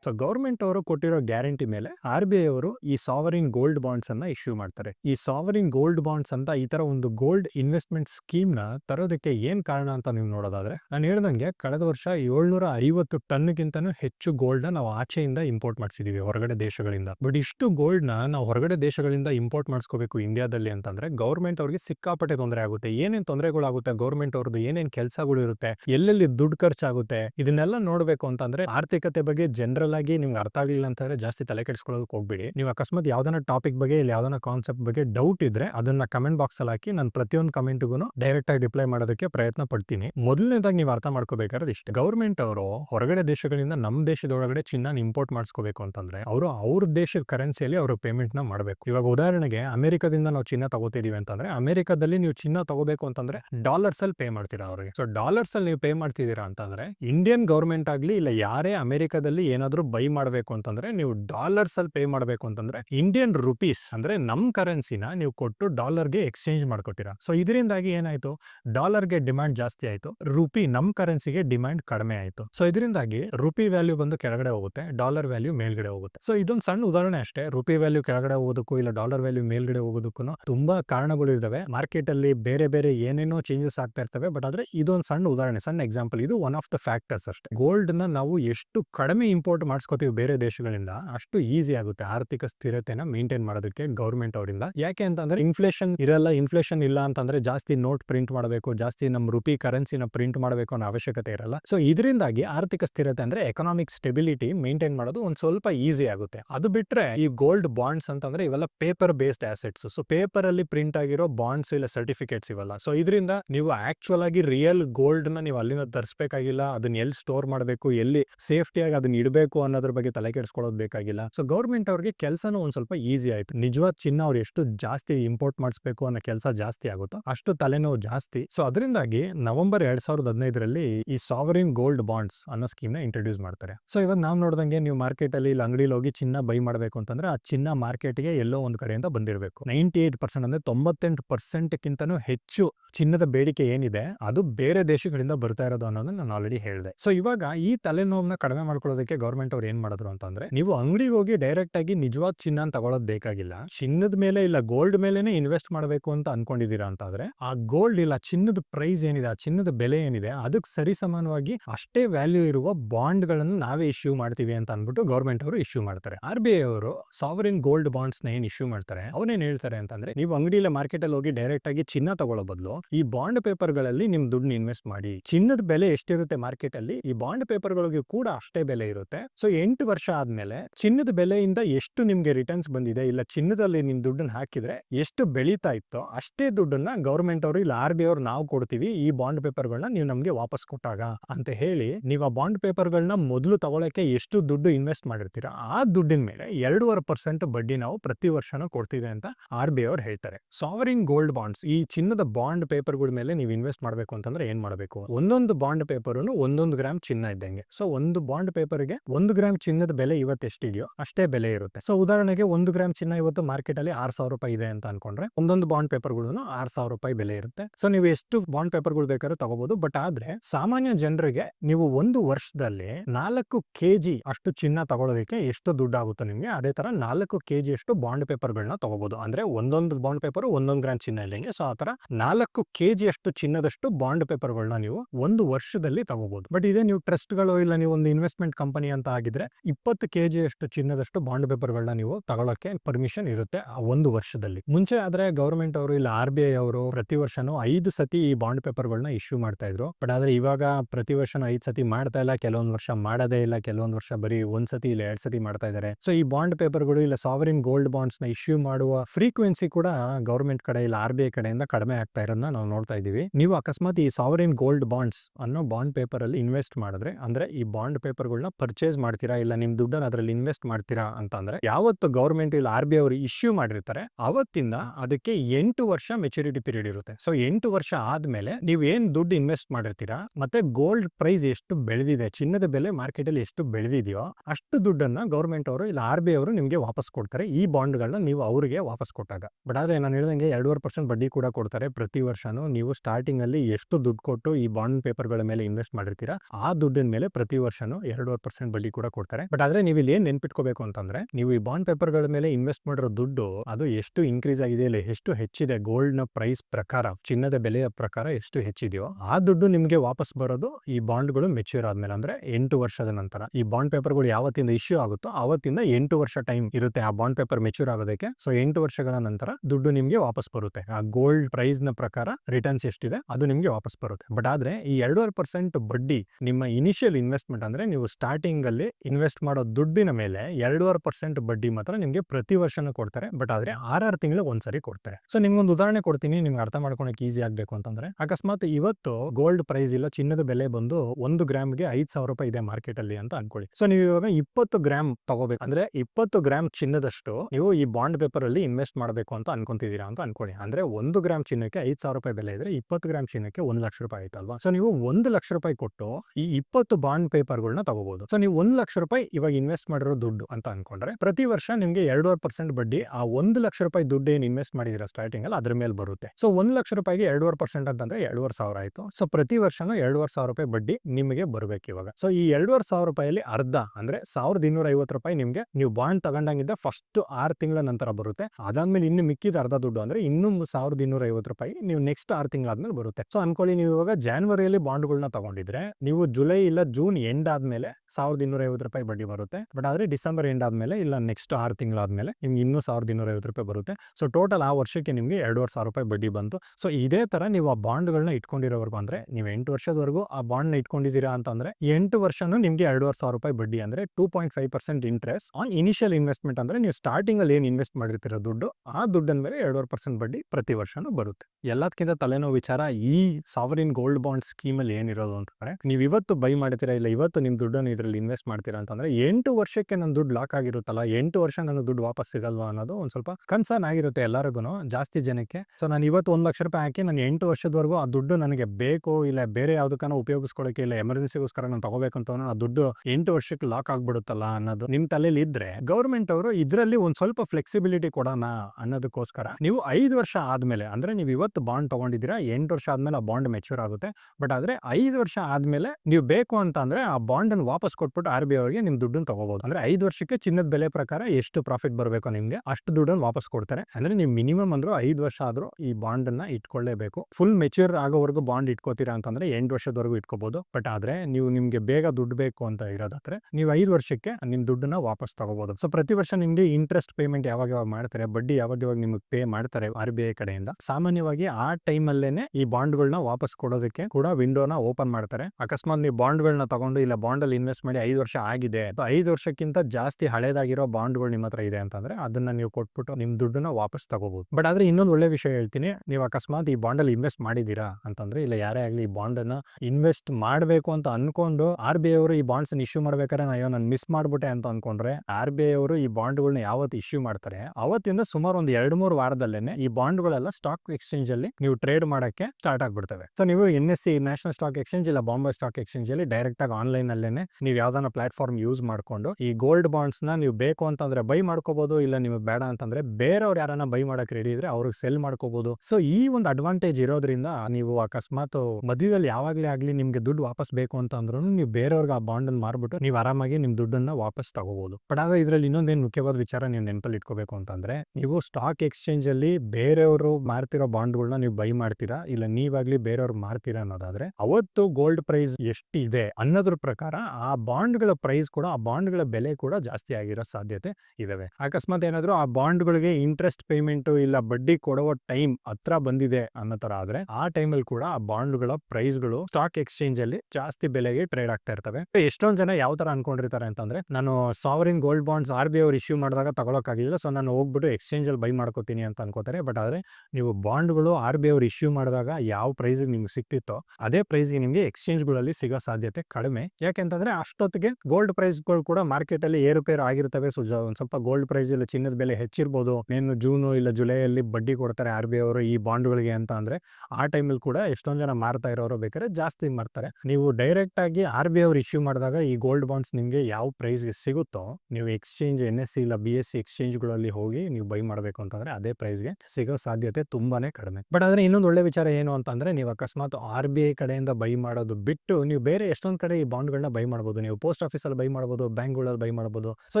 so government ಅವರು ಕೊಟ್ಟಿರೋ ಗ್ಯಾರಂಟಿ ಮೇಲೆ ಆರ್ ಬಿ ಐ ಅವರು ಈ ಸಾವರಿನ್ ಗೋಲ್ಡ್ ಬಾಂಡ್ಸ್ ಅನ್ನ ಇಶ್ಯೂ ಮಾಡ್ತಾರೆ. ಈ ಸಾವರಿನ್ ಗೋಲ್ಡ್ ಬಾಂಡ್ಸ್ ಅಂತ ಈ ತರ ಒಂದು ಗೋಲ್ಡ್ ಇನ್ವೆಸ್ಟ್ಮೆಂಟ್ ಸ್ಕೀಮ್ನ ತರೋದಕ್ಕೆ ಏನ್ ಕಾರಣ ಅಂತ ನೀವು ನೋಡೋದಾದ್ರೆ, ನಾನು ಹೇಳ್ದಂಗೆ ಕಳೆದ ವರ್ಷ ಏಳ್ನೂರ ಐವತ್ತು ಟನ್ಗಿಂತನೂ ಹೆಚ್ಚು ಗೋಲ್ಡ್ನ ನಾವು ಆಚೆಯಿಂದ ಇಂಪೋರ್ಟ್ ಮಾಡಿಸಿದೀವಿ ಹೊರಗಡೆ ದೇಶಗಳಿಂದ. ಬಟ್ ಇಷ್ಟು ಗೋಲ್ಡ್ನ ನಾವು ಹೊರಗಡೆ ದೇಶಗಳಿಂದ ಇಂಪೋರ್ಟ್ ಮಾಡಿಸ್ಕೋಬೇಕು ಇಂಡಿಯಾದಲ್ಲಿ ಅಂತಂದ್ರೆ ಗೌರ್ಮೆಂಟ್ ಅವ್ರಿಗೆ ಸಿಕ್ಕಾಪಟ್ಟೆ ತೊಂದರೆ ಆಗುತ್ತೆ. ಏನೇನ್ ತೊಂದರೆಗಳಾಗುತ್ತೆ ಗೌರ್ಮೆಂಟ್ ಅವ್ರದ್ದು ಏನೇನ್ ಕೆಲಸಗಳು ಇರುತ್ತೆ, ಎಲ್ಲೆಲ್ಲಿ ದುಡ್ಡು ಖರ್ಚಾಗುತ್ತೆ, ಇದನ್ನೆಲ್ಲ ನೋಡ್ಬೇಕು ಅಂತಂದ್ರೆ ಆರ್ಥಿಕತೆ ಬಗ್ಗೆ ಜನರಲ್ ಆಗಿ ನಿಮ್ಗೆ ಅರ್ಥ ಆಗ್ಲಿಲ್ಲ ಅಂತಂದ್ರೆ ಜಾಸ್ತಿ ತಲೆ ಕೆಡಿಸ್ಕೊಳ್ಳೋದಕ್ಕೆ ಹೋಗ್ಬೇಡಿ. ನೀವು ಅಕಸ್ಮಾತ್ ಯಾವ್ದಾನ ಟಾಪಿಕ್ ಬಗ್ಗೆ ಇಲ್ಲಿ, ಯಾವ್ದಾನ ಕಾನ್ಸೆಪ್ಟ್ ಬಗ್ಗೆ ಡೌಟ್ ಇದ್ರೆ ಅದನ್ನ ಕಮೆಂಟ್ ಬಾಕ್ಸ್ ಅಲ್ಲಿ ಹಾಕಿ ನಾನು ಪ್ರತಿಯೊಂದು ಕಮೆಂಟ್ಗೂ ಡೈರೆಕ್ಟ್ ಆಗಿ ರಿಪ್ಲೈ ಮಾಡೋದಕ್ಕೆ ಪ್ರಯತ್ನ ಪಡ್ತೀನಿ. ಮೊದಲನೇದಾಗಿ ನೀವು ಅರ್ಥ ಮಾಡ್ಕೋಬೇಕಾದ್ರೆ ಇಷ್ಟೇ. ಗೌರ್ಮೆಂಟ್ ಅವರು ಹೊರಗಡೆ ದೇಶಗಳಿಂದ ನಮ್ಮ ದೇಶದೊಳಗಡೆ ಚಿನ್ನ ಇಂಪೋರ್ಟ್ ಮಾಡಿಸ್ಕೋಬೇಕು ಅಂತಂದ್ರೆ ಅವರು ಅವ್ರ ದೇಶದ ಕರೆನ್ಸಿಯಲ್ಲಿ ಅವರು ಪೇಮೆಂಟ್ನ ಮಾಡಬೇಕು. ಇವಾಗ ಉದಾಹರಣೆಗೆ ಅಮೆರಿಕದಿಂದ ನಾವು ಚಿನ್ನ ತಗೋತಿದೀವಿ ಅಂತಂದ್ರೆ ಅಮೆರಿಕದಲ್ಲಿ ನೀವು ಚಿನ್ನ ತಗೋಬೇಕು ಅಂತಂದ್ರೆ ಡಾಲರ್ಸ್ ಅಲ್ಲಿ ಪೇ ಮಾಡ್ತೀರಾ ಅವ್ರಿಗೆ. ಸೊ ಡಾಲರ್ಸ್ ಅಲ್ಲಿ ನೀವು ಪೇ ಮಾಡ್ತಿದ್ದೀರಾ ಅಂತಂದ್ರೆ ಇಂಡಿಯನ್ ಗೌರ್ಮೆಂಟ್ ಆಗಲಿ ಇಲ್ಲ, ಯಾರೇ ಅಮೆರಿಕದಲ್ಲಿ ಏನಾದ್ರೂ ಬೈ ಮಾಡಬೇಕು ಅಂತಂದ್ರೆ ನೀವು ಡಾಲರ್ಸ್ ಅಲ್ಲಿ ಪೇ ಮಾಡಬೇಕು ಅಂತಂದ್ರೆ ಇಂಡಿಯನ್ ರುಪೀಸ್ ಅಂದ್ರೆ ನಮ್ ಕರೆನ್ಸಿನ ನೀವು ಕೊಟ್ಟು ಡಾಲರ್ಗೆ ಎಕ್ಸ್ಚೇಂಜ್ ಮಾಡ್ಕೊತೀರಾ. ಸೊ, ಇದರಿಂದಾಗಿ ಏನಾಯ್ತು? ಡಾಲರ್ಗೆ ಡಿಮ್ಯಾಂಡ್ ಜಾಸ್ತಿ ಆಯ್ತು, ರುಪಿ ನಮ್ ಕರೆನ್ಸಿಗೆ ಡಿಮ್ಯಾಂಡ್ ಕಡಿಮೆ ಆಯ್ತು. ಸೊ, ಇದರಿಂದಾಗಿ ರುಪಿ ವ್ಯಾಲ್ಯೂ ಬಂದು ಕೆಳಗಡೆ ಹೋಗುತ್ತೆ, ಡಾಲರ್ ವ್ಯಾಲ್ಯೂ ಮೇಲ್ಗಡೆ ಹೋಗುತ್ತೆ. ಸೊ, ಇದೊಂದು ಸಣ್ಣ ಉದಾಹರಣೆ ಅಷ್ಟೇ, ರುಪಿ ವ್ಯಾಲ್ಯೂ ಕೆಳಗಡೆ ಹೋಗೋದಕ್ಕೂ ಇಲ್ಲ, ಡಾಲರ್ ವ್ಯಾಲ್ಯೂ ಮೇಲ್ಗಡೆ ಹೋಗೋದಕ್ಕೂ ತುಂಬಾ ಕಾರಣಗಳು ಇದಾವೆ ಮಾರ್ಕೆಟ್ ಅಲ್ಲಿ ಬೇರೆ ಬೇರೆ ಏನೇನೋ ಚೇಂಜಸ್ ಆಗ್ತಾ ಇರ್ತವೆ, ಬಟ್ ಆದ್ರೆ ಇದೊಂದು ಸಣ್ಣ ಉದಾಹರಣೆ, ಸಣ್ಣ ಎಕ್ಸಾಂಪಲ್, ಇದು ಒನ್ ಆಫ್ ದ ಫ್ಯಾಕ್ಟರ್ಸ್ ಅಷ್ಟೇ. ಗೋಲ್ಡ್ನ ನಾವು ಎಷ್ಟು ಕಡಿಮೆ ಇಂಪೋರ್ಟ್ ಮಾಡಿಸ್ಕೋತೀವಿ ಬೇರೆ ದೇಶಗಳಿಂದ, ಅಷ್ಟು ಈಸಿ ಆಗುತ್ತೆ. ಆರ್ಥಿಕ ಸ್ಥಿರತೆನ ಮೇಂಟೈನ್ ಮಾಡೋದಕ್ಕೆ ಗೌರ್ಮೆಂಟ್ ಅವರಿಂದ. ಯಾಕೆ ಅಂತಂದ್ರೆ ಇನ್ಫ್ಲೇಷನ್ ಇರಲ್ಲ ಇನ್ಫ್ಲೇಷನ್ ಇಲ್ಲ ಅಂತಂದ್ರೆ ಜಾಸ್ತಿ ನೋಟ್ ಪ್ರಿಂಟ್ ಮಾಡಬೇಕು, ಜಾಸ್ತಿ ನಮ್ಮ ರುಪಿ ಕರೆನ್ಸಿನ ಪ್ರಿಂಟ್ ಮಾಡಬೇಕು ಅನ್ನೋ ಅವಶ್ಯಕತೆ ಇರಲ್ಲ. ಸೊ ಇದರಿಂದಾಗಿ ಆರ್ಥಿಕ ಸ್ಥಿರತೆ ಅಂದ್ರೆ ಎಕನಾಮಿಕ್ ಸ್ಟೆಬಿಲಿಟಿ ಮೇಂಟೈನ್ ಮಾಡೋದು ಒಂದು ಸ್ವಲ್ಪ ಈಸಿ ಆಗುತ್ತೆ. ಅದು ಬಿಟ್ರೆ ಈ ಗೋಲ್ಡ್ ಬಾಂಡ್ಸ್ ಅಂತಂದ್ರೆ ಇವೆಲ್ಲ paper based assets so paper ಅಲ್ಲಿ ಪ್ರಿಂಟ್ ಆಗಿರೋ ಬಾಂಡ್ಸ್ ಇಲ್ಲ ಸರ್ಟಿಫಿಕೇಟ್ಸ್ ಇವೆಲ್ಲ. ಸೊ ಇದರಿಂದ ನೀವು ಆಕ್ಚುಲ್ ಆಗಿ ರಿಯಲ್ ಗೋಲ್ಡ್ನ ನೀವು ಅಲ್ಲಿಂದ ತರಿಸಬೇಕಾಗಿಲ್ಲ, ಅದನ್ನ ಎಲ್ಲಿ ಸ್ಟೋರ್ ಮಾಡಬೇಕು, ಎಲ್ಲಿ ಸೇಫ್ಟಿಯಾಗಿ ಅದನ್ನ ಇಡಬೇಕು ಅನ್ನೋದ್ರ ಬಗ್ಗೆ ತಲೆ ಕೆಡಿಸ್ಕೊಳ್ಳೋದು ಬೇಕಾಗಿಲ್ಲ. ಸೊ ಗೌರ್ಮೆಂಟ್ ಅವ್ರಿಗೆ ಕೆಲಸನೂ ಒಂದ್ ಸ್ವಲ್ಪ ಈಸಿ ಆಯ್ತು. ನಿಜವಾದ ಚಿನ್ನ ಅವ್ರು ಎಷ್ಟು ಜಾಸ್ತಿ ಇಂಪೋರ್ಟ್ ಮಾಡಿಸ್ಬೇಕು ಅನ್ನೋ ಕೆಲಸ ಜಾಸ್ತಿ ಆಗುತ್ತೋ ಅಷ್ಟು ತಲೆನೋವು ಜಾಸ್ತಿ. ಸೊ ಅದರಿಂದಾಗಿ ನವೆಂಬರ್ ಎರಡ್ ಸಾವಿರದ ಹದಿನೈದರಲ್ಲಿ ಈ ಸಾವರಿನ್ ಗೋಲ್ಡ್ ಬಾಂಡ್ಸ್ ಅನ್ನೋ ಸ್ಕೀಮ್ನ ಇಂಟ್ರೊಡ್ಯೂಸ್ ಮಾಡ್ತಾರೆ. ಸೊ ಇವಾಗ ನಾವು ನೋಡಿದಂಗೆ ನೀವು ಮಾರ್ಕೆಟ್ ಅಲ್ಲಿ ಇಲ್ಲ ಅಂಗಡಿಲಿ ಹೋಗಿ ಚಿನ್ನ ಬೈ ಮಾಡಬೇಕು ಅಂತಂದ್ರೆ ಆ ಚಿನ್ನ ಮಾರ್ಕೆಟ್ಗೆ ಎಲ್ಲೋ ಒಂದು ಕಡೆಯಿಂದ ಬಂದಿರಬೇಕು. ನೈಂಟಿ ಏಟ್ ಪರ್ಸೆಂಟ್ ಅಂದ್ರೆ ತೊಂಬತ್ತೆಂಟು ಪರ್ಸೆಂಟ್ ಕಿಂತನೂ ಹೆಚ್ಚು ಚಿನ್ನದ ಬೇಡಿಕೆ ಏನಿದೆ ಅದು ಬೇರೆ ದೇಶಗಳಿಂದ ಬರ್ತಾ ಇರೋದು ಅನ್ನೋದನ್ನ ನಾನು ಆಲ್ರೆಡಿ ಹೇಳಿದೆ. ಸೊ ಇವಾಗ ಈ ತಲೆನೋವನ್ನ ಕಡಿಮೆ ಮಾಡ್ಕೊಳ್ಳೋದಕ್ಕೆ ಗೌರ್ಮೆಂಟ್ ಅವ್ರು ಏನ್ ಮಾಡಿದ್ರು ಅಂತಂದ್ರೆ ನೀವು ಅಂಗಡಿಗೆ ಹೋಗಿ ಡೈರೆಕ್ಟ್ ಆಗಿ ನಿಜವಾದ ಚಿನ್ನ ತಗೊಳ್ಳೋದು ಬೇಕಾಗಿಲ್ಲ. ಚಿನ್ನದ ಮೇಲೆ ಇಲ್ಲ ಗೋಲ್ಡ್ ಮೇಲೆನೆ ಇನ್ವೆಸ್ಟ್ ಮಾಡಬೇಕು ಅಂತ ಅನ್ಕೊಂಡಿದ್ದೀರಾ ಅಂತಾದ್ರೆ ಆ ಗೋಲ್ಡ್ ಇಲ್ಲ, ಚಿನ್ನದ ಪ್ರೈಸ್ ಏನಿದೆ, ಆ ಚಿನ್ನದ ಬೆಲೆ ಏನಿದೆ ಅದಕ್ಕೆ ಸರಿ ಸಮಾನವಾಗಿ ಅಷ್ಟೇ ವ್ಯಾಲ್ಯೂ ಇರುವ ಬಾಂಡ್ಗಳನ್ನು ನಾವೇ ಇಶ್ಯೂ ಮಾಡ್ತೀವಿ ಅಂತ ಅನ್ಬಿಟ್ಟು ಗೌರ್ಮೆಂಟ್ ಅವರು ಇಶ್ಯೂ ಮಾಡ್ತಾರೆ. ಆರ್ ಬಿ ಐ ಅವರು ಸಾವರಿನ್ ಗೋಲ್ಡ್ ಬಾಂಡ್ಸ್ನ ಏನ್ ಇಶ್ಯೂ ಮಾಡ್ತಾರೆ ಅವನೇನ್ ಹೇಳ್ತಾರೆ ಅಂತಂದ್ರೆ ನೀವು ಅಂಗಡಿಯಲ್ಲಿ ಮಾರ್ಕೆಟ್ ಅಲ್ಲಿ ಹೋಗಿ ಡೈರೆಕ್ಟ್ ಆಗಿ ಚಿನ್ನ ತಗೊಳ್ಳೋ ಬದಲು, ಈ ಬಾಂಡ್ ಪೇಪರ್ಗಳಲ್ಲಿ ನಿಮ್ ದುಡ್ಡು ಇನ್ವೆಸ್ಟ್ ಮಾಡಿ, ಚಿನ್ನದ ಬೆಲೆ ಎಷ್ಟಿರುತ್ತೆ ಮಾರ್ಕೆಟ್ ಅಲ್ಲಿ, ಈ ಬಾಂಡ್ ಪೇಪರ್ ಗಳಿಗೆ ಕೂಡ ಅಷ್ಟೇ ಬೆಲೆ ಇರುತ್ತೆ ಸೊ, ಎಂಟು ವರ್ಷ ಆದ್ಮೇಲೆ ಚಿನ್ನದ ಬೆಲೆಯಿಂದ ಎಷ್ಟು ನಿಮ್ಗೆ ರಿಟರ್ನ್ಸ್ ಬಂದಿದೆ, ಇಲ್ಲ ಚಿನ್ನದಲ್ಲಿ ನಿಮ್ ದುಡ್ಡನ್ನ ಹಾಕಿದ್ರೆ ಎಷ್ಟು ಬೆಳೀತಾ ಇತ್ತೋ ಅಷ್ಟೇ ದುಡ್ಡನ್ನ ಗೌರ್ಮೆಂಟ್ ಅವರು ಇಲ್ಲ ಆರ್ ಬಿ ಅವ್ರು ನಾವು ಕೊಡ್ತೀವಿ, ಈ ಬಾಂಡ್ ಪೇಪರ್ಗಳನ್ನ ನೀವು ನಮ್ಗೆ ವಾಪಸ್ ಕೊಟ್ಟಾಗ ಅಂತ ಹೇಳಿ ನೀವು ಆ ಬಾಂಡ್ ಪೇಪರ್ಗಳನ್ನ ಮೊದಲು ತಗೊಳಕ್ಕೆ ಎಷ್ಟು ದುಡ್ಡು ಇನ್ವೆಸ್ಟ್ ಮಾಡಿರ್ತೀರಾ, ಆ ದುಡ್ಡಿನ ಮೇಲೆ ಎರಡೂವರೆ ಪರ್ಸೆಂಟ್ ಬಡ್ಡಿ ನಾವು ಪ್ರತಿ ವರ್ಷನೂ ಕೊಡ್ತಿದೆ ಅಂತ ಆರ್ ಬಿ ಅವ್ರು ಹೇಳ್ತಾರೆ. ಸಾವರಿನ್ ಗೋಲ್ಡ್ ಬಾಂಡ್ಸ್ ಈ ಚಿನ್ನದ ಬಾಂಡ್ ಪೇಪರ್ಗಳ ಮೇಲೆ ನೀವು ಇನ್ವೆಸ್ಟ್ ಮಾಡಬೇಕು ಅಂತಂದ್ರೆ ಏನ್ ಮಾಡಬೇಕು? ಒಂದೊಂದು ಬಾಂಡ್ ಪೇಪರ್ ಒಂದೊಂದು ಗ್ರಾಮ್ ಚಿನ್ನ ಇದ್ದಂಗೆ. ಸೊ, ಒಂದು ಬಾಂಡ್ ಪೇಪರ್ಗೆ ಒಂದು ಗ್ರಾಮ್ ಚಿನ್ನದ ಬೆಲೆ ಇವತ್ತು ಎಷ್ಟಿದೆಯೋ ಅಷ್ಟೇ ಬೆಲೆ ಇರುತ್ತೆ. ಸೊ ಉದಾಹರಣೆಗೆ ಒಂದು ಗ್ರಾಮ್ ಚಿನ್ನ ಇವತ್ತು ಮಾರ್ಕೆಟ್ ಅಲ್ಲಿ ಆರ್ ಸಾವಿರ ರೂಪಾಯಿ ಇದೆ ಅಂತ ಅನ್ಕೊಂಡ್ರೆ ಒಂದೊಂದು ಬಾಂಡ್ ಪೇಪರ್ಗಳು ಆರ್ ಸಾವಿರ ರೂಪಾಯಿ ಬೆಲೆ ಇರುತ್ತೆ. ಸೊ ನೀವು ಎಷ್ಟು ಬಾಂಡ್ ಪೇಪರ್ಗಳು ಬೇಕಾದ್ರೂ ತಗೋಬಹುದು ಬಟ್ ಆದ್ರೆ ಸಾಮಾನ್ಯ ಜನರಿಗೆ ನೀವು ಒಂದು ವರ್ಷದಲ್ಲಿ ನಾಲ್ಕು ಕೆಜಿ ಅಷ್ಟು ಚಿನ್ನ ತಗೊಳ್ಳೋದಕ್ಕೆ ಎಷ್ಟು ದುಡ್ಡು ಆಗುತ್ತೆ ನಿಮ್ಗೆ? ಅದೇ ತರ ನಾಲ್ಕು ಕೆಜಿ ಅಷ್ಟು ಬಾಂಡ್ ಪೇಪರ್ಗಳನ್ನ ತಗೋಬಹುದು ಅಂದ್ರೆ ಒಂದೊಂದು ಬಾಂಡ್ ಪೇಪರ್ ಒಂದೊಂದು ಗ್ರಾಮ್ ಚಿನ್ನ ಇಲ್ಲಂಗೆ ಸೊ ಆತರ ನಾಲ್ಕು ಕೆಜಿ ಅಷ್ಟು ಚಿನ್ನದಷ್ಟು ಬಾಂಡ್ ಪೇಪರ್ಗಳನ್ನ ನೀವು ಒಂದು ವರ್ಷದಲ್ಲಿ ತಗೋಬಹುದು ಬಟ್ ಇದೇ ನೀವು ಟ್ರಸ್ಟ್ಗಳು ಇಲ್ಲ ನೀವು ಒಂದು ಇನ್ವೆಸ್ಟ್ಮೆಂಟ್ ಕಂಪನಿ ಅಂತ ಆಗಿದ್ರೆ ಇಪ್ಪತ್ತು ಕೆಜಿ ಅಷ್ಟು ಚಿನ್ನದಷ್ಟು ಬಾಂಡ್ ಪೇಪರ್ಗಳನ್ನ ನೀವು ತಗೊಳಕ್ಕೆ ಪರ್ಮಿಷನ್ ಇರುತ್ತೆ ಒಂದು ವರ್ಷದಲ್ಲಿ. ಮುಂಚೆ ಆದ್ರೆ ಗವರ್ಮೆಂಟ್ ಅವರು ಇಲ್ಲ ಆರ್ ಬಿ ಅವರು ಪ್ರತಿ ವರ್ಷನೂ ಐದು ಸತಿ ಈ ಬಾಂಡ್ ಪೇಪರ್ಗಳನ್ನ ಇಶ್ಯೂ ಮಾಡ್ತಾ ಇದ್ರು. ಬಟ್ ಆದ್ರೆ ಇವಾಗ ಪ್ರತಿ ವರ್ಷನೂ ಐದು ಸತಿ ಮಾಡ್ತಾ ಇಲ್ಲ, ಕೆಲವೊಂದು ವರ್ಷ ಮಾಡದೇ ಇಲ್ಲ, ಕೆಲವೊಂದು ವರ್ಷ ಬರೀ ಒಂದ್ ಸತಿ ಇಲ್ಲ, ಎರಡ್ ಸತಿ ಮಾಡ್ತಾ ಇದ್ದಾರೆ ಸೊ ಈ ಬಾಂಡ್ ಪೇಪರ್ಗಳು ಇಲ್ಲ ಸಾವರಿನ್ ಗೋಲ್ಡ್ ಬಾಂಡ್ಸ್ನ ಇಶ್ಯೂ ಮಾಡುವ ಫ್ರೀಕ್ವೆನ್ಸಿ ಕೂಡ ಗವರ್ಮೆಂಟ್ ಕಡೆ ಇಲ್ಲ ಆರ್ ಬಿ ಐ ಕಡೆಯಿಂದ ಕಡಿಮೆ ಆಗ್ತಾ ಇರೋದನ್ನ ನಾವು ನೋಡ್ತಾ ಇದೀವಿ ನೀವು ಅಕಸ್ಮಾತ್ ಈ ಸಾವರಿನ್ ಗೋಲ್ಡ್ ಬಾಂಡ್ಸ್ ಅನ್ನೋ ಬಾಂಡ್ ಪೇಪರ್ ಅಲ್ಲಿ ಇನ್ವೆಸ್ಟ್ ಮಾಡಿದ್ರೆ ಅಂದ್ರೆ ಈ ಬಾಂಡ್ ಪೇಪರ್ಗಳನ್ನ ಪರ್ಚೇಸ್ ಮಾಡ್ತೀರಾ? ಇಲ್ಲ ನಿಮ್ ದುಡ್ಡನ್ನ ಅದರಲ್ಲಿ ಇನ್ವೆಸ್ಟ್ ಮಾಡ್ತೀರಾ ಅಂತ ಅಂದ್ರೆ ಯಾವತ್ತು ಗೌರ್ಮೆಂಟ್ ಇಲ್ಲ ಆರ್ ಬಿ ಐ ಅವರು ಇಶ್ಯೂ ಮಾಡಿರ್ತಾರೆ. ಅವತ್ತಿಂದ ಅದಕ್ಕೆ ಎಂಟು ವರ್ಷ ಮೆಚುರಿಟಿ ಪೀರಿಯಡ್ ಇರುತ್ತೆ. ಸೊ, ಎಂಟು ವರ್ಷ ಆದ್ಮೇಲೆ ನೀವು ಏನ್ ದುಡ್ಡು ಇನ್ವೆಸ್ಟ್ ಮಾಡಿರ್ತೀರಾ, ಮತ್ತೆ ಗೋಲ್ಡ್ ಪ್ರೈಸ್ ಎಷ್ಟು ಬೆಳೆದಿದೆ, ಚಿನ್ನದ ಬೆಲೆ ಮಾರ್ಕೆಟ್ ಅಲ್ಲಿ ಎಷ್ಟು ಬೆಳೆದಿದೆಯೋ ಅಷ್ಟು ದುಡ್ಡನ್ನ ಗೌರ್ಮೆಂಟ್ ಅವರು ಇಲ್ಲ ಆರ್ ಬಿ ಐ ಅವರು ನಿಮಗೆ ವಾಪಸ್ ಕೊಡ್ತಾರೆ. ಈ ಬಾಂಡ್ಗಳನ್ನ ನೀವು ಅವರಿಗೆ ವಾಪಸ್ ಕೊಟ್ಟಾಗ. ಬಟ್ ಆದ್ರೆ ನಾನು ಹೇಳಿದಂಗೆ ಎರಡೂವರೆ ಪರ್ಸೆಂಟ್ ಬಡ್ಡಿ ಕೂಡ ಕೊಡ್ತಾರೆ. ಪ್ರತಿ ವರ್ಷನೂ ನೀವು ಸ್ಟಾರ್ಟಿಂಗ್ ಅಲ್ಲಿ ಎಷ್ಟು ದುಡ್ಡು ಕೊಟ್ಟು ಈ ಬಾಂಡ್ ಪೇಪರ್ಗಳ ಮೇಲೆ ಇನ್ವೆಸ್ಟ್ ಮಾಡಿರ್ತೀರಾ, ಆ ದುಡ್ಡಿನ ಮೇಲೆ ಪ್ರತಿ ವರ್ಷನೂ ಎರಡೂವರೆ ಪರ್ಸೆಂಟ್ ಬಡ್ಡಿ ಕೂಡ ಕೊಡ್ತಾರೆ. ಬಟ್ ಆದ್ರೆ ನೀವು ಇಲ್ಲಿ ಏನ್ ನೆನ್ಪಿಟ್ಕೋಬೇಕು ಅಂತಂದ್ರೆ, ನೀವು ಈ ಬಾಂಡ್ ಪೇಪರ್ಗಳ ಮೇಲೆ ಇನ್ವೆಸ್ಟ್ ಮಾಡಿರೋ ದುಡ್ಡು ಅದು ಎಷ್ಟು ಇನ್ಕ್ರೀಸ್ ಆಗಿದೆ ಇಲ್ಲ ಎಷ್ಟು ಹೆಚ್ಚಿದೆ ಗೋಲ್ಡ್ನ ಪ್ರೈಸ್ ಪ್ರಕಾರ, ಚಿನ್ನದ ಬೆಲೆಯ ಪ್ರಕಾರ ಎಷ್ಟು ಹೆಚ್ಚಿದೆಯೋ ಆ ದುಡ್ಡು ನಿಮ್ಗೆ ವಾಪಸ್ ಬರೋದು ಈ ಬಾಂಡ್ಗಳು ಮೆಚ್ಯೂರ್ ಆದ್ಮೇಲೆ. ಅಂದ್ರೆ ಎಂಟು ವರ್ಷದ ನಂತರ ಈ ಬಾಂಡ್ ಪೇಪರ್ಗಳು ಯಾವತ್ತಿಂದ ಇಶ್ಯೂ ಆಗುತ್ತೋ ಅವತ್ತಿಂದ ಎಂಟು ವರ್ಷ ಟೈಮ್ ಇರುತ್ತೆ ಆ ಬಾಂಡ್ ಪೇಪರ್ ಮೆಚ್ಯೂರ್ ಆಗೋದಕ್ಕೆ. ಸೊ ಎಂಟು ವರ್ಷಗಳ ನಂತರ ದುಡ್ಡು ನಿಮ್ಗೆ ವಾಪಸ್ ಬರುತ್ತೆ. ಆ ಗೋಲ್ಡ್ ಪ್ರೈಸ್ನ ಪ್ರಕಾರ ರಿಟರ್ನ್ಸ್ ಎಷ್ಟಿದೆ ಅದು ನಿಮ್ಗೆ ವಾಪಸ್ ಬರುತ್ತೆ. ಬಟ್ ಆದ್ರೆ ಈ ಎರಡೂವರೆ ಪರ್ಸೆಂಟ್ ಬಡ್ಡಿ ನಿಮ್ಮ ಇನಿಷಿಯಲ್ ಇನ್ವೆಸ್ಟ್ಮೆಂಟ್ ಅಂದ್ರೆ ನೀವು ಸ್ಟಾರ್ಟಿಂಗ್ ಅಲ್ಲಿ ಇನ್ವೆಸ್ಟ್ ಮಾಡೋ ದುಡ್ಡಿನ ಮೇಲೆ ಎರಡೂವರೆ ಪರ್ಸೆಂಟ್ ಬಡ್ಡಿ ಮಾತ್ರ ನಿಮಗೆ ಪ್ರತಿ ವರ್ಷನೂ ಕೊಡ್ತಾರೆ. ಬಟ್ ಆದ್ರೆ ಆರಾರು ತಿಂಗಳು ಒಂದ್ಸರಿ ಕೊಡ್ತಾರೆ. ಸೊ ನಿಮ್ಗೊಂದು ಉದಾಹರಣೆ ಕೊಡ್ತೀನಿ. ನಿಮ್ಗೆ ಅರ್ಥ ಮಾಡ್ಕೊಳಕ್ಕೆ ಈಸಿ ಆಗಬೇಕು ಅಂತಂದ್ರೆ, ಅಕಸ್ಮಾತ್ ಇವತ್ತು ಗೋಲ್ಡ್ ಪ್ರೈಸ್ ಇಲ್ಲ, ಚಿನ್ನದ ಬೆಲೆ ಬಂದು ಒಂದು ಗ್ರಾಮ್ಗೆ ಐದು ಸಾವಿರ ರೂಪಾಯಿ ಇದೆ ಮಾರ್ಕೆಟ್ ಅಲ್ಲಿ ಅಂತ ಅನ್ಕೊಳ್ಳಿ. ಸೊ ನೀವು ಇವಾಗ ಇಪ್ಪತ್ತು ಗ್ರಾಮ್ ತಗೋಬೇಕು. ಅಂದ್ರೆ ಇಪ್ಪತ್ತು ಗ್ರಾಮ್ ಚಿನ್ನದಷ್ಟು ನೀವು ಈ ಬಾಂಡ್ ಪೇಪರ್ ಅಲ್ಲಿ ಇನ್ವೆಸ್ಟ್ ಮಾಡಬೇಕು ಅಂತ ಅನ್ಕೊಂತಿದ್ದೀರಾ ಅಂತ ಅನ್ಕೊಳ್ಳಿ. ಅಂದ್ರೆ ಒಂದು ಗ್ರಾಮ್ ಚಿನ್ನಕ್ಕೆ ಐದ್ ಸಾವಿರ ರೂಪಾಯಿ ಬೆಲೆ ಇದ್ರೆ ಇಪ್ಪತ್ತು ಗ್ರಾಮ್ ಚಿನ್ನಕ್ಕೆ ಒಂದು ಲಕ್ಷ ರೂಪಾಯಿ ಆಯ್ತಲ್ವಾ? ಸೊ ನೀವು ಒಂದು ಲಕ್ಷ ರೂಪಾಯಿ ಕೊಟ್ಟು ಈ ಇಪ್ಪತ್ತು ಬಾಂಡ್ ಪೇಪರ್ಗಳನ್ನ ತಗೋಬಹುದು ಸೊ ನೀವು ಒಂದ್ ಲಕ್ಷ ರೂಪಾಯಿ ಇವಾಗ ಇನ್ವೆಸ್ಟ್ ಮಾಡಿರೋ ದುಡ್ಡು ಅಂತ ಅನ್ಕೊಂಡ್ರೆ, ಪ್ರತಿ ವರ್ಷ ನಿಮಗೆ ಎರಡೂವರೆ ಪರ್ಸೆಂಟ್ ಬಡ್ಡಿ ಆ ಒಂದು ಲಕ್ಷ ರೂಪಾಯಿ ದುಡ್ಡು ಏನು ಇನ್ವೆಸ್ಟ್ ಮಾಡಿದಿರ ಸ್ಟಾರ್ಟಿಂಗ್ ಅಲ್ಲಿ ಅದ್ರ ಮೇಲೆ ಬರುತ್ತೆ. ಸೊ ಒಂದು ಲಕ್ಷ ರೂಪಾಯಿಗೆ ಎರಡೂವರೆ ಪರ್ಸೆಂಟ್ ಅಂತಂದ್ರೆ ಎರಡೂವರೆ ಸಾವಿರ ಆಯ್ತು. ಸೊ ಪ್ರತಿ ವರ್ಷನೂ ಎರಡೂವರೆ ಸಾವಿರ ರೂಪಾಯಿ ಬಡ್ಡಿ ನಿಮಗೆ ಬರಬೇಕು ಇವಾಗ. ಸೊ ಈ ಎರಡೂವರೆ ಸಾವಿರ ರೂಪಾಯಲ್ಲಿ ಅರ್ಧ ಅಂದ್ರೆ ಸಾವಿರದ ಇನ್ನೂರ ಐವತ್ತು ರೂಪಾಯಿ ನಿಮಗೆ ನೀವು ಬಾಂಡ್ ತಗೊಂಡಂಗಿದ್ದ ಫಸ್ಟ್ ಆರು ತಿಂಗಳ ನಂತರ ಬರುತ್ತೆ. ಅದಾದ್ಮೇಲೆ ಇನ್ನು ಮಿಕ್ಕಿದ ಅರ್ಧ ದುಡ್ಡು ಅಂದ್ರೆ ಇನ್ನು ಸಾವಿರದ ಇನ್ನೂರ ಐವತ್ತು ರೂಪಾಯಿ ನೀವು ನೆಕ್ಸ್ಟ್ ಆರು ತಿಂಗಳಾದ್ಮೇಲೆ ಬರುತ್ತೆ. ಸೊ ಅನ್ಕೊಳ್ಳಿ, ನೀವು ಇವಾಗ ಜಾನ್ವರಿಯಲ್ಲಿ ಬಾಂಡ್ಗಳನ್ನ ತಗೊಂಡಿದ್ರೆ, ನೀವು ಜುಲೈ ಇಲ್ಲ ಜೂನ್ ಎಂಡ್ ಆದ್ಮೇಲೆ ಸಾವಿರದ ಇನ್ನೂರ ಐವತ್ತು ರೂಪಾಯಿ ಬಡ್ಡಿ ಬರುತ್ತೆ. ಬಟ್ ಆದರೆ ಡಿಸೆಂಬರ್ ಎಂಡ್ ಆದಮೇಲೆ ಇಲ್ಲ ನೆಕ್ಸ್ಟ್ ಆರು ತಿಂಗಳಾದ್ಮೇಲೆ ನಿಮ್ಗೆ ಇನ್ನೂ ಸಾವಿರದ ಇನ್ನೂರ ಐವತ್ತು ರೂಪಾಯಿ ಬರುತ್ತೆ. ಸೊ ಟೋಟಲ್ ಆ ವರ್ಷಕ್ಕೆ ನಿಮಗೆ ಎರಡೂವರೆ ಸಾವಿರ ರೂಪಾಯಿ ಬಡ್ಡಿ ಬಂತು. ಸೊ ಇದೇ ಥರ ನೀವು ಆ ಬಾಂಡ್ಗಳನ್ನ ಇಟ್ಕೊಂಡಿರೋವರೆಗೂ ಅಂದರೆ ನೀವು ಎಂಟು ವರ್ಷದವರೆಗೂ ಆ ಬಾಂಡ್ನ ಇಟ್ಕೊಂಡಿದ್ದೀರಾ ಅಂತಂದರೆ ಎಂಟು ವರ್ಷನೂ ನಿಮಗೆ ಎರಡುವರೆ ಸಾವಿರ ರೂಪಾಯಿ ಬಡ್ಡಿ ಅಂದರೆ two point five percent interest on initial investment ಅಂದರೆ ನೀವು ಸ್ಟಾರ್ಟಿಂಗಲ್ಲಿ ಏನು ಇನ್ವೆಸ್ಟ್ ಮಾಡಿರ್ತೀರೋ ದುಡ್ಡು, ಆ ದುಡ್ಡಿನ ಮೇಲೆ ಎರಡೂವರೆ ಪರ್ಸೆಂಟ್ ಬಡ್ಡಿ ಪ್ರತಿ ವರ್ಷನೂ ಬರುತ್ತೆ. ಎಲ್ಲದಕ್ಕಿಂತ ತಲೆನೋವು ವಿಚಾರ ಈ ಸಾವರಿನ್ ಗೋಲ್ಡ್ ಬಾಂಡ್ ಸ್ಕೀಮಲ್ಲಿ ಏನಿರೋದು ಅಂತಂದರೆ, ನೀವು ಇವತ್ತು ಬೈ ಮಾಡ್ತೀರಾ ಇಲ್ಲ ಇವತ್ತು ನಿಮ್ಮ ದುಡ್ಡನ್ನು ಇದರಲ್ಲಿ ಇನ್ವೆಸ್ಟ್ ಮಾಡ್ತೀರಾ ಅಂತಂದ್ರೆ, ಎಂಟು ವರ್ಷಕ್ಕೆ ನನ್ನ ದುಡ್ಡು ಲಾಕ್ ಆಗಿರುತ್ತಲ್ಲ, ಎಂಟು ವರ್ಷ ನನ್ನ ದುಡ್ಡು ವಾಪಸ್ ಸಿಗಲ್ವಾ ಅನ್ನೋದು ಒಂದ್ ಸ್ವಲ್ಪ ಕನ್ಸರ್ನ್ ಆಗಿರುತ್ತೆ ಎಲ್ಲರಿಗೂ ಜಾಸ್ತಿ ಜನಕ್ಕೆ. ಸೊ, ನಾನು ಇವತ್ತು ಒಂದು ಲಕ್ಷ ರೂಪಾಯಿ ಹಾಕಿ ನಾನು ಎಂಟು ವರ್ಷದವರೆಗೂ ಆ ದುಡ್ಡು ನನಗೆ ಬೇಕು ಇಲ್ಲ ಬೇರೆ ಯಾವುದಕ್ಕನ ಉಪಯೋಗಿಸ್ಕೊಳ್ಳೋಕೆ ಇಲ್ಲ ಎಮರ್ಜೆನ್ಸಿಗೋಸ್ಕರ ನಾನು ತಗೋಬೇಕು ಆ ದುಡ್ಡು ಎಂಟು ವರ್ಷಕ್ಕೆ ಲಾಕ್ ಆಗ್ಬಿಡುತ್ತಲ್ಲ ಅನ್ನೋದು ನಿಮ್ ತಲೆಯಲ್ಲಿ ಇದ್ರೆ, ಗೌರ್ಮೆಂಟ್ ಅವರು ಇದರಲ್ಲಿ ಒಂದ್ ಸ್ವಲ್ಪ ಫ್ಲೆಕ್ಸಿಬಿಲಿಟಿ ಕೊಡೋಣ ಅನ್ನೋದಕ್ಕೋಸ್ಕರ, ನೀವು ಐದು ವರ್ಷ ಆದ್ಮೇಲೆ, ಅಂದ್ರೆ ನೀವು ಇವತ್ತು ಬಾಂಡ್ ತಗೊಂಡಿದ್ದೀರಾ, ಎಂಟು ವರ್ಷ ಆದ್ಮೇಲೆ ಆ ಬಾಂಡ್ ಮೆಚೂರ್ ಆಗುತ್ತೆ, ಬಟ್ ಆದ್ರೆ ಐದು ವರ್ಷ ಆದ್ಮೇಲೆ ನೀವು ಬೇಕು ಅಂತ ಅಂದ್ರೆ ಆ ಬಾಂಡ್ ಅನ್ನು ವಾಪಸ್ ಕೊಟ್ಬಿಟ್ಟು ಆರ್ ಬಿ ಅವರಿಗೆ ನಿಮ್ ದುಡ್ಡನ್ನು ತಗೋಬಹುದು ಅಂದ್ರೆ ಐದು ವರ್ಷಕ್ಕೆ ಚಿನ್ನದ ಬೆಲೆ ಪ್ರಕಾರ ಎಷ್ಟು ಪ್ರಾಫಿಟ್ ಬರಬೇಕು ನಿಮ್ಗೆ? ಅಷ್ಟು ದುಡ್ಡನ್ನು ವಾಪಸ್ ಕೊಡ್ತಾರೆ. ಅಂದ್ರೆ ನೀವು ಮಿನಿಮಮ್ ಅಂದ್ರೆ ಐದು ವರ್ಷ ಆದ್ರೂ ಈ ಬಾಂಡ್ ಅನ್ನ ಇಟ್ಕೊಳ್ಳೇಬೇಕು. ಫುಲ್ ಮೆಚೂರ್ ಆಗೋವರೆಗೂ ಬಾಂಡ್ ಇಟ್ಕೋತೀರಾ ಅಂತಂದ್ರೆ ಎಂಟು ವರ್ಷದವರೆಗೂ ಇಟ್ಕೋಬಹುದು ಬಟ್ ಆದ್ರೆ ನೀವು ನಿಮ್ಗೆ ಬೇಗ ದುಡ್ಡು ಬೇಕು ಅಂತ ಇರೋದಾದ್ರೆ ನೀವು ಐದು ವರ್ಷಕ್ಕೆ ನಿಮ್ ದುಡ್ಡನ್ನ ವಾಪಸ್ ತಗೋಬಹುದು ಸೊ ಪ್ರತಿ ವರ್ಷ ನಿಮ್ಗೆ ಇಂಟ್ರೆಸ್ಟ್ ಪೇಮೆಂಟ್ ಯಾವಾಗ ಯಾವಾಗ ಮಾಡ್ತಾರೆ? ಬಡ್ಡಿ ಯಾವಾಗ ಯಾವಾಗ ನಿಮ್ಗೆ ಪೇ ಮಾಡ್ತಾರೆ ಆರ್ ಬಿ ಐ ಕಡೆಯಿಂದ? ಸಾಮಾನ್ಯವಾಗಿ ಆ ಆ ಟೈಮಲ್ಲೇನೆ ಈ ಬಾಂಡ್ಗಳನ್ನ ವಾಪಸ್ ಕೊಡೋದಕ್ಕೆ ಕೂಡ ವಿಂಡೋನ ಓಪನ್ ಮಾಡ್ತಾರೆ. ಅಕಸ್ಮಾತ್ ನೀವು ಬಾಂಡ್ಗಳನ್ನ ತಗೊಂಡು ಇಲ್ಲ ಬಾಂಡ್ ಅಲ್ಲಿ ಇನ್ವೆಸ್ಟ್ ಮಾಡಿ ಐದು ವರ್ಷ ಆಗಿದೆ. ಐದು ವರ್ಷಕ್ಕಿಂತ ಜಾಸ್ತಿ ಹಳೇದಾಗಿರೋ ಬಾಂಡ್ಗಳು ನಿಮ್ಮ ಹತ್ರ ಇದೆ ಅಂತಂದ್ರೆ ಅದನ್ನ ನೀವು ಕೊಟ್ಬಿಟ್ಟು ನಿಮ್ ದುಡ್ಡನ್ನ ವಾಪಸ್ ತಗೋಬಹುದು ಬಟ್ ಆದ್ರೆ ಇನ್ನೊಂದು ಒಳ್ಳೆ ವಿಷಯ ಹೇಳ್ತೀನಿ. ನೀವು ಅಕಸ್ಮಾತ್ ಈ ಬಾಂಡ್ ಅಲ್ಲಿ ಇನ್ವೆಸ್ಟ್ ಮಾಡಿದೀರಾ ಅಂತಂದ್ರೆ, ಇಲ್ಲ ಯಾರೇ ಆಗಲಿ ಈ ಬಾಂಡ್ ಅನ್ನ ಇನ್ವೆಸ್ಟ್ ಮಾಡಬೇಕು ಅಂತ ಅನ್ಕೊಂಡು ಆರ್ ಬಿ ಐ ಅವರು ಈ ಬಾಂಡ್ಸ್ ಇಶ್ಯೂ ಮಾಡ್ಬೇಕಾದ್ರೆ ಅಯ್ಯೋ ನಾನು ಮಿಸ್ ಮಾಡ್ಬಿಟ್ಟೆ ಅಂತ ಅನ್ಕೊಂಡ್ರೆ, ಆರ್ ಬಿ ಐ ಅವರು ಈ ಬಾಂಡ್ಗಳನ್ನ ಯಾವತ್ತು ಇಶ್ಯೂ ಮಾಡ್ತಾರೆ, ಅವತ್ತಿಂದ ಸುಮಾರು ಒಂದು ಎರಡು ಮೂರು ವಾರದಲ್ಲೇನೆ ಈ ಬಾಂಡ್ಗಳೆಲ್ಲ ಸ್ಟಾಕ್ ಎಕ್ಸ್ಚೇಂಜ್ ಅಲ್ಲಿ ನೀವು ಟ್ರೇಡ್ ಮಾಡಕ್ಕೆ ಸ್ಟಾರ್ಟ್ ಆಗ್ಬಿಡ್ತವೆ. ಸೊ, ನೀವು N S C, national stock exchange ಇಲ್ಲ ಬಾಂಬೆ ಸ್ಟಾಕ್ ಎಕ್ಸ್ಚೇಂಜ್ ಅಲ್ಲಿ ಡೈರೆಕ್ಟ್ ಆಗಿ ಆನ್ಲೈನ್ ಅಲ್ಲೇನೆ ನೀವು ಯಾವ್ದಾನ ಪ್ಲಾಟ್ಫಾರ್ಮ್ ಯೂಸ್ ಮಾಡ್ಕೊಂಡು, ಈ ಗೋಲ್ಡ್ ಬಾಂಡ್ಸ್ನ ನೀವು ಬೇಕು ಅಂತಂದ್ರೆ ಬೈ ಮಾಡ್ಕೋಬಹುದು ಇಲ್ಲ ನಿಮಗೆ ಬೇಡ ಅಂತಂದ್ರೆ ಬೇರೆಯವ್ರು ಯಾರನ್ನ ಬೈ ಮಾಡಕ್ ರೆಡಿ ಇದ್ರೆ ಅವ್ರಿಗೆ ಸೆಲ್ ಮಾಡ್ಕೋಬಹುದು ಸೊ ಈ ಒಂದು ಅಡ್ವಾಂಟೇಜ್ ಇರೋದ್ರಿಂದ ನೀವು ಅಕಸ್ಮಾತ್ ಮಧ್ಯದಲ್ಲಿ ಯಾವಾಗಲೇ ಆಗಲಿ ನಿಮ್ಗೆ ದುಡ್ಡು ವಾಪಸ್ ಬೇಕು ಅಂತ ಅಂದ್ರೂ ನೀವು ಬೇರೆಯವ್ರಿಗೆ ಆ ಬಾಂಡ್ ಅನ್ನು ಮಾರ್ಬಿಟ್ಟು ನೀವು ಆರಾಮಾಗಿ ನಿಮ್ ದುಡ್ಡನ್ನ ವಾಪಸ್ ತಗೋಬಹುದು ಬಟ್ ಆದ್ರೆ ಇದ್ರಲ್ಲಿ ಇನ್ನೊಂದೇನು ಮುಖ್ಯವಾದ ವಿಚಾರ ನೀವು ನೆನಪಲ್ಲಿ ಇಟ್ಕೋಬೇಕು ಅಂತಂದ್ರೆ, ನೀವು ಸ್ಟಾಕ್ ಎಕ್ಸ್ಚೇಂಜ್ ಅಲ್ಲಿ ಬೇರೆಯವರು ಮಾರ್ತಿರೋ ಬಾಂಡ್ಗಳನ್ನ ನೀವು ಬೈ ಮಾಡ್ತೀರಾ, ಇಲ್ಲ ನೀವಾಗ್ಲಿ ಬೇರೆಯವ್ರು ಮಾರ್ತೀರಾ ಅನ್ನೋದಾದ್ರೆ, ಅವತ್ತು ಗೋಲ್ಡ್ ಪ್ರೈಸ್ ಎಷ್ಟಿದೆ ಅನ್ನೋದ್ರ ಪ್ರಕಾರ ಆ ಬಾಂಡ್ಗಳ ಪ್ರೈಸ್ ಕೂಡ, ಆ ಬಾಂಡ್ಗಳ ಬೆಲೆ ಕೂಡ ಜಾಸ್ತಿ ಆಗಿರೋ ಸಾಧ್ಯತೆ ಇದಾವೆ. ಅಕಸ್ಮಾತ್ ಏನಾದರೂ ಆ ಬಾಂಡ್ಗಳಿಗೆ ಇಂಟ್ರೆಸ್ಟ್ ಪೇಮೆಂಟ್ ಇಲ್ಲ, ಬಡ್ಡಿ ಕೊಡುವ ಟೈಮ್ ಹತ್ರ ಬಂದಿದೆ ಅನ್ನೋ ತರ ಆದ್ರೆ, ಆ ಟೈಮಲ್ಲಿ ಕೂಡ ಆ ಬಾಂಡ್ಗಳ ಪ್ರೈಸ್ಗಳು ಸ್ಟಾಕ್ ಎಕ್ಸ್ಚೇಂಜ್ ಅಲ್ಲಿ ಜಾಸ್ತಿ ಬೆಲೆಗೆ ಟ್ರೇಡ್ ಆಗ್ತಾ ಇರ್ತವೆ. ಎಷ್ಟೊಂದ್ ಜನ ಯಾವ ತರ ಅನ್ಕೊಂಡಿರ್ತಾರೆ ಅಂತಂದ್ರೆ, ನಾನು sovereign gold bonds R B ಅವ್ರು ಇಶ್ಯೂ ಮಾಡಿದಾಗ ತಗೊಳಕ್ಕಾಗಿಲ್ಲ ಸೊ ನಾನು ಹೋಗ್ಬಿಟ್ಟು ಎಕ್ಸ್ಚೇಂಜ್ ಅಲ್ಲಿ ಬೈ ಮಾಡ್ಕೋತೀನಿ ಅಂತ ಅನ್ಕೋತಾರೆ. ಬಟ್ ಆದ್ರೆ, ನೀವು ಬಾಂಡ್ಗಳು ಆರ್ ಬಿ ಅವ್ರು ಇಶ್ಯೂ ಮಾಡಿದಾಗ ಯಾವ ಪ್ರೈಸ್ ನಿಮ್ಗೆ ಸಿಕ್ತಿತ್ತೋ, ಅದೇ ಪ್ರೈಸ್ ನಿಮಗೆ ಎಕ್ಸ್ಚೇಂಜ್ಗಳಲ್ಲಿ ಸಿಗೋ ಸಾಧ್ಯತೆ ಕಡಿಮೆ. ಯಾಕೆಂತಂದ್ರೆ ಅಷ್ಟೊತ್ತಿಗೆ ಗೋಲ್ಡ್ ಪ್ರೈಸ್ಗಳು ಕೂಡ ಮಾರ್ಕೆಟ್ ಅಲ್ಲಿ ಏರುಪೇರು ಆಗಿರ್ತವೆ. ಸೊ ಒಂದ್ ಸ್ವಲ್ಪ ಗೋಲ್ಡ್ ಪ್ರೈಸ್ ಇಲ್ಲ, ಚಿನ್ನದ ಬೆಲೆ ಹೆಚ್ಚಿರ್ಬೋದು. ಏನು ಜೂನು ಇಲ್ಲ ಜುಲೈಯಲ್ಲಿ ಬಡ್ಡಿ ಕೊಡ್ತಾರೆ ಆರ್ ಬಿ ಅವರು ಈ ಬಾಂಡ್ಗಳಿಗೆ ಅಂತ ಅಂದ್ರೆ, ಆ ಟೈಮಲ್ಲಿ ಕೂಡ ಎಷ್ಟೊಂದ್ ಜನ ಮಾರ್ತಾ ಇರೋರು ಬೇಕಾದ್ರೆ ಜಾಸ್ತಿ ಮಾರ್ತಾರೆ. ನೀವು ಡೈರೆಕ್ಟ್ ಆಗಿ ಆರ್ ಬಿ ಅವರು ಇಶ್ಯೂ ಮಾಡಿದಾಗ ಈ ಗೋಲ್ಡ್ ಬಾಂಡ್ಸ್ ನಿಮಗೆ ಯಾವ ಪ್ರೈಸ್ಗೆ ಸಿಗುತ್ತೋ, ನೀವು ಎಕ್ಸ್ಚೇಂಜ್ ಎನ್ ಎಸ್ ಸಿ ಇಲ್ಲ ಬಿ ಎಸ್ ಸಿ ಎಕ್ಸ್ಚೇಂಜ್ಗಳಲ್ಲಿ ಹೋಗಿ ನೀವು ಬೈ ಮಾಡಬೇಕು ಅಂತಂದ್ರೆ ಅದೇ ಪ್ರೈಸ್ಗೆ ಸಿಗೋ ಸಾಧ್ಯತೆ ತುಂಬಾನೇ ಕಡಿಮೆ. ಬಟ್ ಆದ್ರೆ ಇನ್ನೊಂದು ಒಳ್ಳೆ ವಿಚಾರ ಏನು ಅಂತಂದ್ರೆ, ನೀವು ಅಕಸ್ಮಾತ್ ಆರ್ ಬಿ ಐ ಕಡೆಯಿಂದ ಬೈ ಮಾಡೋದು ಬಿಟ್ಟು ನೀವು ಬೇರೆ ಎಷ್ಟೊಂದ್ ಕಡೆ ಈ ಬಾಂಡ್ಗಳನ್ನ ಬೈ ಮಾಡಬಹುದು ನೀವು ಪೋಸ್ಟ್ ಆಫೀಸಲ್ಲಿ ಬೈ ಮಾಡಬಹುದು ಬ್ಯಾಂಕ್ಗಳಲ್ಲಿ ಬೈ ಮಾಡಬಹುದು ಸೊ,